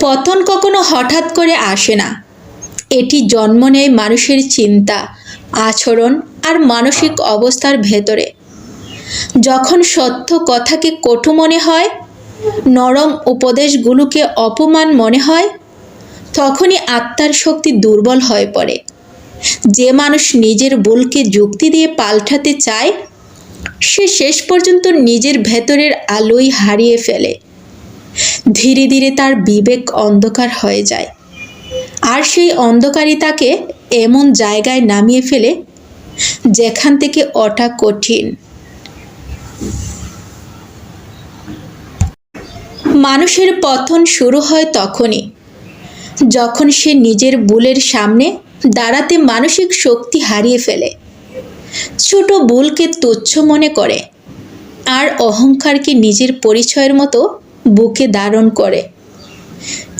পতন কখনো হঠাৎ করে আসে না। এটি জন্ম নেয় মানুষের চিন্তা, আচরণ আর মানসিক অবস্থার ভেতরে। যখন সত্য কথাকে কটু মনে হয়, নরম উপদেশগুলোকে অপমান মনে হয়, তখনই আত্মার শক্তি দুর্বল হয়ে পড়ে। যে মানুষ নিজের ভুলকে যুক্তি দিয়ে পাল্টাতে চায়, সে শেষ পর্যন্ত নিজের ভেতরের আলোই হারিয়ে ফেলে। ধীরে ধীরে তার বিবেক অন্ধকার হয়ে যায়। আর সেই অন্ধকারই তাকে এমন জায়গায় নামিয়ে ফেলে, যেখান থেকে ওঠা কঠিন। মানুষের পতন শুরু হয় তখনই, যখন সে নিজের ভুলের সামনে দাঁড়াতে মানসিক শক্তি হারিয়ে ফেলে। ছোট বুলকে তুচ্ছ মনে করে, আর অহংকারকে নিজের পরিচয়ের মতো বুকে ধারণ করে।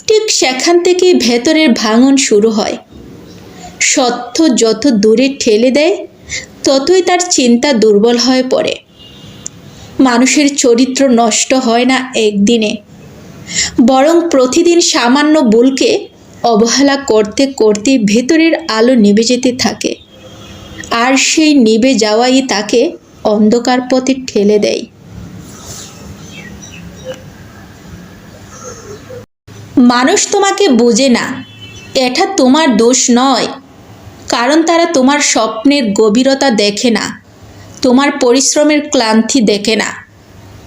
ঠিক সেখান থেকেই ভেতরের ভাঙন শুরু হয়। সত্য যত দূরে ঠেলে দেয়, ততই তার চিন্তা দুর্বল হয়ে পড়ে। মানুষের চরিত্র নষ্ট হয় না একদিনে। বরং প্রতিদিন সামান্য বুলকে অবহেলা করতে করতে ভেতরের আলো নিভে যেতে থাকে। আর সেই নিভে যাওয়াই তাকে অন্ধকার পথে ঠেলে দেয়। মানুষ তোমাকে বোঝে না। এটা তোমার দোষ নয়। কারণ তারা তোমার স্বপ্নের গভীরতা দেখে না। তোমার পরিশ্রমের ক্লান্তি দেখে না।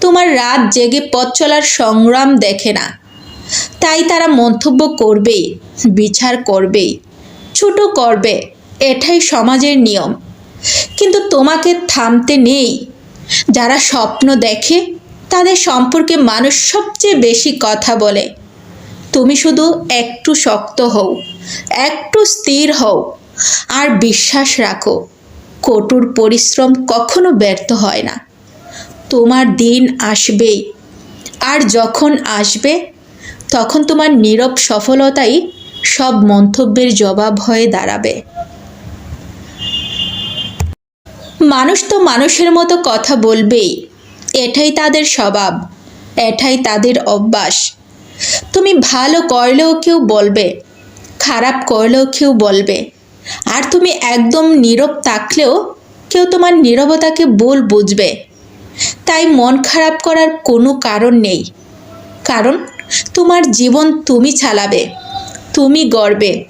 তোমার রাত জেগে পথ চলার সংগ্রাম দেখে না। তাই তারা মন্তব্য করবেই বিচার করবেই ছোট করবে। এটাই সমাজের নিয়ম। কিন্তু তোমাকে থামতে নেই। যারা স্বপ্ন দেখে, তাদের সম্পর্কে মানুষ সবচেয়ে বেশি কথা বলে। তুমি শুধু একটু শক্ত হও, একটু স্থির হও আর বিশ্বাস রাখো, কঠোর পরিশ্রম কখনো ব্যর্থ হয় না। তোমার দিন আসবেই আর যখন আসবে, তখন তোমার নীরব সফলতাই সব মন্তব্যের জবাব হয়ে দাঁড়াবে। মানুষ তো মানুষের মতো কথা বলবেই, এটাই তাদের স্বভাব, এটাই তাদের অভ্যাস। তুমি ভালো করলেও কেউ বলবে, খারাপ করলেও কেউ বলবে। আর তুমি একদম নীরব থাকলেও কেউ তোমার নীরবতাকে ভুল বুঝবে। তাই মন খারাপ করার কোনো কারণ নেই। কারণ তোমার জীবন তুমি চালাবে, তুমি গড়বে,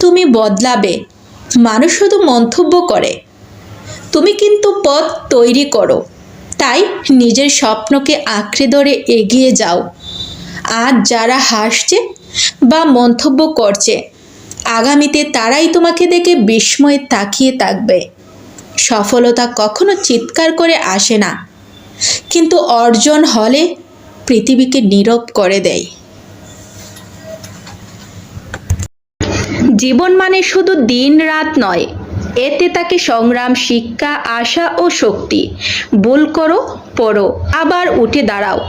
তুমি বদলাবে, মানুষ শুধু মন্তব্য করে। তুমি কিন্তু পথ তৈরি করো, তাই নিজের স্বপ্নকে আঁকড়ে ধরে এগিয়ে যাও। আজ যারা হাসছে বা মন্তব্য করছে, আগামীতে তারাই তোমাকে দেখে বিস্ময়ে তাকিয়ে থাকবে। সফলতা কখনো চিৎকার করে আসে না, কিন্তু অর্জন হলে পৃথিবীকে নীরব করে দেয়। জীবন মানে শুধু দিন রাত নয় এতে তাকে সংগ্রাম, শিক্ষা, আশা ও শক্তি। ভুল করো, পড়ো, আবার উঠে দাঁড়াও।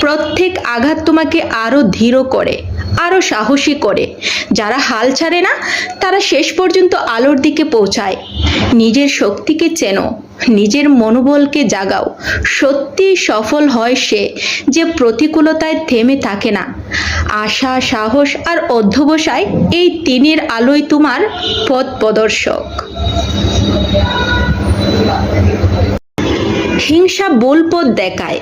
প্রত্যেক আঘাত তোমাকে আরও ধীর করে আরও সাহসী করে। যারা হাল ছাড়ে না, তারা শেষ পর্যন্ত আলোর দিকে পৌঁছায়। নিজের শক্তিকে চেনো। নিজের মনোবলকে জাগাও। সত্যি সফল হয় সে যে প্রতিকূলতায় থেমে থাকে না। আশা, সাহস আর অধ্যবসায় এই তিনের আলোয় তোমার পথ প্রদর্শক। হিংসা বোল পথ দেখায়।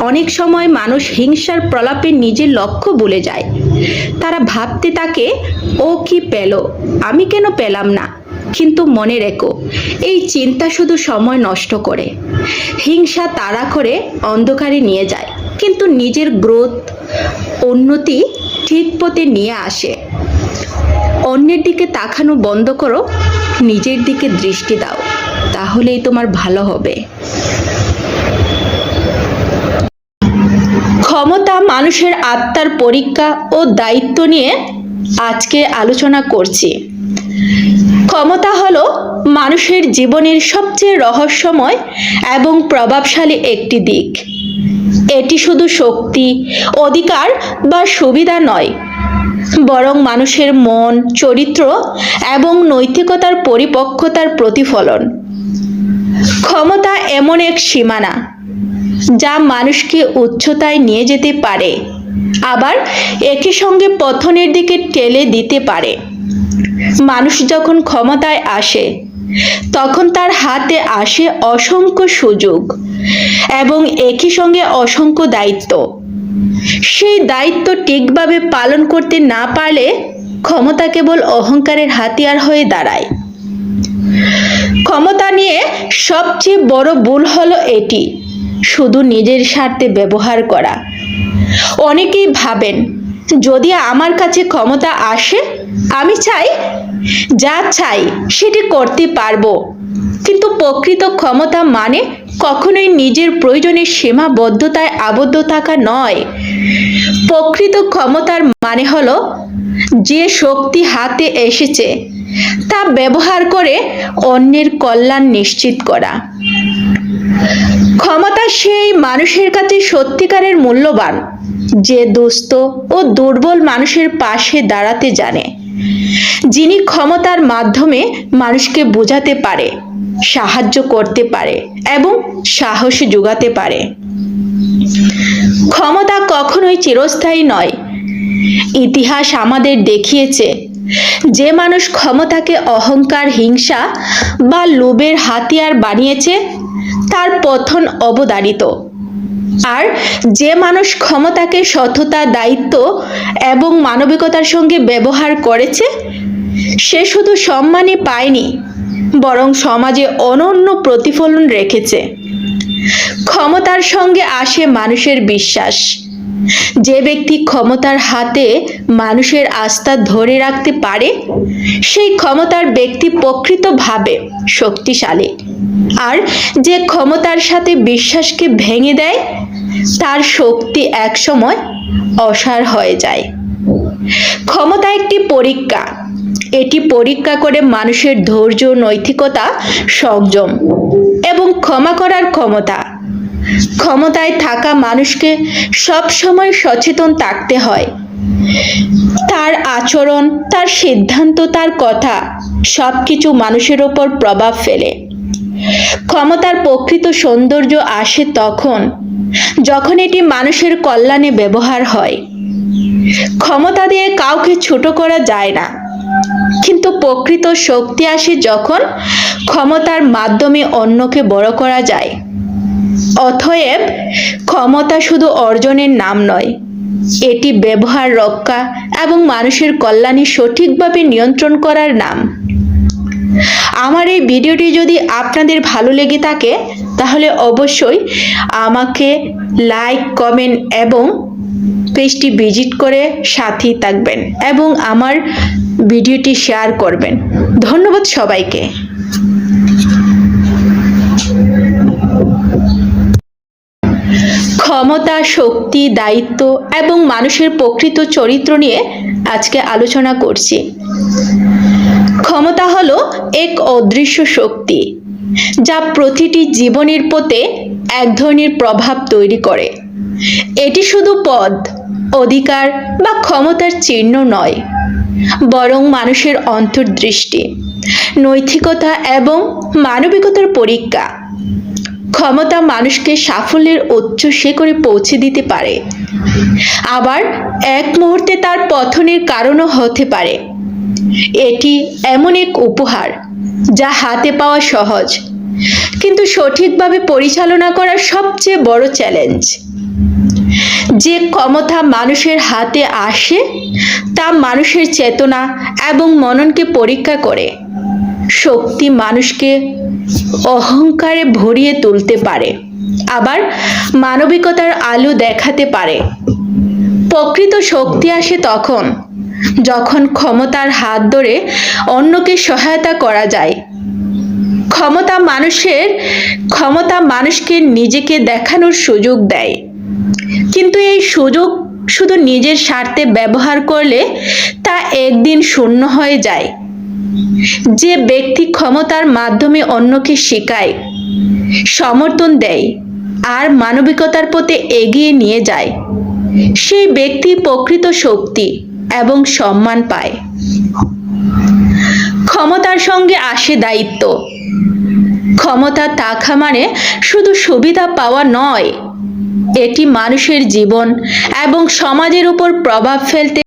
অনেক সময় মানুষ হিংসার প্রলাপে নিজের লক্ষ্য ভুলে যায়। তারা ভাবতে থাকে, ও কি পেল? আমি কেন পেলাম না? কিন্তু মনে রেখো, এই চিন্তা শুধু সময় নষ্ট করে। হিংসা তাড়া করে অন্ধকারে নিয়ে যায়, কিন্তু নিজের গ্রোথ, উন্নতি ঠিক পথে নিয়ে আসে। অন্যের দিকে তাকানো বন্ধ করো, নিজের দিকে দৃষ্টি দাও, তাহলেই তোমার ভালো হবে। ক্ষমতা মানুষের আত্মার পরীক্ষা ও দায়িত্ব নিয়ে আজকে আলোচনা করছি। ক্ষমতা হল মানুষের জীবনের সবচেয়ে রহস্যময় এবং প্রভাবশালী একটি দিক। এটি শুধু শক্তি, অধিকার বা সুবিধা নয়, বরং মানুষের মন, চরিত্র এবং নৈতিকতার পরিপক্কতার প্রতিফলন। ক্ষমতা এমন এক সীমানা, যা মানুষকে উচ্চতায় নিয়ে যেতে পারে, আবার একই সঙ্গে পথনের দিকে ঠেলে দিতে পারে। মানুষ যখন ক্ষমতায় আসে, তখন তার হাতে আসে অসংখ্য সুযোগ এবং একই সঙ্গে অসংখ্য দায়িত্ব। সেই দায়িত্ব ঠিকভাবে পালন করতে না পারলে ক্ষমতা কেবল অহংকারের হাতিয়ার হয়ে দাঁড়ায়। ক্ষমতা নিয়ে সবচেয়ে বড় ভুল হলো এটি, শুধু নিজের স্বার্থে ব্যবহার করা। অনেকেই ভাবেন, যদি আমার কাছে ক্ষমতা আসে আমি চাই, যা চাই সেটি করতে পারব। কিন্তু প্রকৃত ক্ষমতা মানে কখনোই নিজের প্রয়োজনের সীমাবদ্ধতায় আবদ্ধ থাকা নয়। প্রকৃত ক্ষমতার মানে হলো যে শক্তি হাতে এসেছে, তা ব্যবহার করে অন্যের কল্যাণ নিশ্চিত করা। ক্ষমতা সেই মানুষের কাছে সত্যিকারের মূল্যবান, যে দুস্থ ও দুর্বল মানুষের পাশে দাঁড়াতে জানে। যিনি ক্ষমতার মাধ্যমে মানুষকে বোঝাতে পারে, সাহায্য করতে পারে এবং সাহস যোগাতে পারে। ক্ষমতা কখনোই চিরস্থায়ী নয়। ইতিহাস আমাদের দেখিয়েছে, যে মানুষ ক্ষমতাকে অহংকার, হিংসা বা লোভের হাতিয়ার বানিয়েছে, তার পথন অবদারিত। আর যে মানুষ ক্ষমতাকে, সততা, দায়িত্ব এবং মানবিকতার সঙ্গে ব্যবহার করেছে, সে শুধু সম্মানই পায়নি, বরং সমাজে অনন্য প্রতিফলন রেখেছে। ক্ষমতার সঙ্গে আসে মানুষের বিশ্বাস। যে ব্যক্তি ক্ষমতার হাতে মানুষের আস্থা ধরে রাখতে পারে, সেই ক্ষমতার ব্যক্তি প্রকৃতভাবে শক্তিশালী। আর যে ক্ষমতার সাথে বিশ্বাসকে ভেঙে দেয় তার শক্তি একসময় অসার হয়ে যায়। ক্ষমতা একটি পরীক্ষা। এটি পরীক্ষা করে মানুষের ধৈর্য নৈতিকতা সংযম এবং ক্ষমা করার ক্ষমতা। ক্ষমতায় থাকা মানুষকে সব সময় সচেতন থাকতে হয়। তার আচরণ, তার সিদ্ধান্ত, তার কথা সব কিছু মানুষের ওপর প্রভাব ফেলে। ক্ষমতার প্রকৃত সৌন্দর্য আসে তখন যখন এটি মানুষের কল্যাণে ব্যবহার হয়, ক্ষমতা দিয়ে কাউকে ছোট করা যায় না। কিন্তু প্রকৃত শক্তি আসে যখন ক্ষমতার মাধ্যমে অন্যকে বড় করা যায়। অতএব ক্ষমতা শুধু অর্জনের নাম নয়, এটি ব্যবহার, রক্ষা এবং মানুষের কল্যাণে সঠিকভাবে নিয়ন্ত্রণ করার নাম। আমার এই ভিডিওটি যদি আপনাদের ভালো লেগে থাকে, তাহলে অবশ্যই আমাকে লাইক, কমেন্ট এবং পেজটি ভিজিট করে সাথেই থাকবেন এবং আমার ভিডিওটি শেয়ার করবেন। ধন্যবাদ সবাইকে। ক্ষমতা, শক্তি, দায়িত্ব এবং মানুষের প্রকৃত চরিত্র নিয়ে আজকে আলোচনা করছি। ক্ষমতা হলো এক অদৃশ্য শক্তি, যা প্রতিটি জীবনের পথে এক ধরনের প্রভাব তৈরি করে। এটি শুধু পদ, অধিকার বা ক্ষমতার চিহ্ন নয়, বরং মানুষের অন্তর্দৃষ্টি, নৈতিকতা এবং মানবিকতার পরীক্ষা। ক্ষমতা মানুষকে সাফল্যের উচ্চ শিখরে পৌঁছে দিতে পারে। আবার এক মুহূর্তে তার পথনের কারণও হতে পারে। এটি এমন এক উপহার যা হাতে পাওয়া সহজ, কিন্তু সঠিকভাবে পরিচালনা করা সবচেয়ে বড় চ্যালেঞ্জ যে ক্ষমতা মানুষের হাতে আসে, তা মানুষের চেতনা এবং মননকে পরীক্ষা করে। শক্তি মানুষকে অহংকারে ভরিয়ে তুলতে পারে, আবার মানবিকতার আলো দেখাতে পারে। প্রকৃত শক্তি আসে তখন যখন ক্ষমতার হাত ধরে অন্যকে সহায়তা করা যায়। ক্ষমতা মানুষের, ক্ষমতা মানুষকে নিজেকে দেখানোর সুযোগ দেয়। কিন্তু এই সুযোগ শুধু নিজের স্বার্থে ব্যবহার করলে তা একদিন শূন্য হয়ে যায়। যে ব্যক্তি ক্ষমতার মাধ্যমে অন্যকে শেখায়, সমর্থন দেয় আর মানবিকতার পথে এগিয়ে নিয়ে যায়, সেই ব্যক্তি প্রকৃত শক্তি। এবং সম্মান পায়। ক্ষমতার সঙ্গে আসে দায়িত্ব। ক্ষমতা থাকা মানে শুধু সুবিধা পাওয়া নয়, এটি মানুষের জীবন এবং সমাজের উপর প্রভাব ফেলতে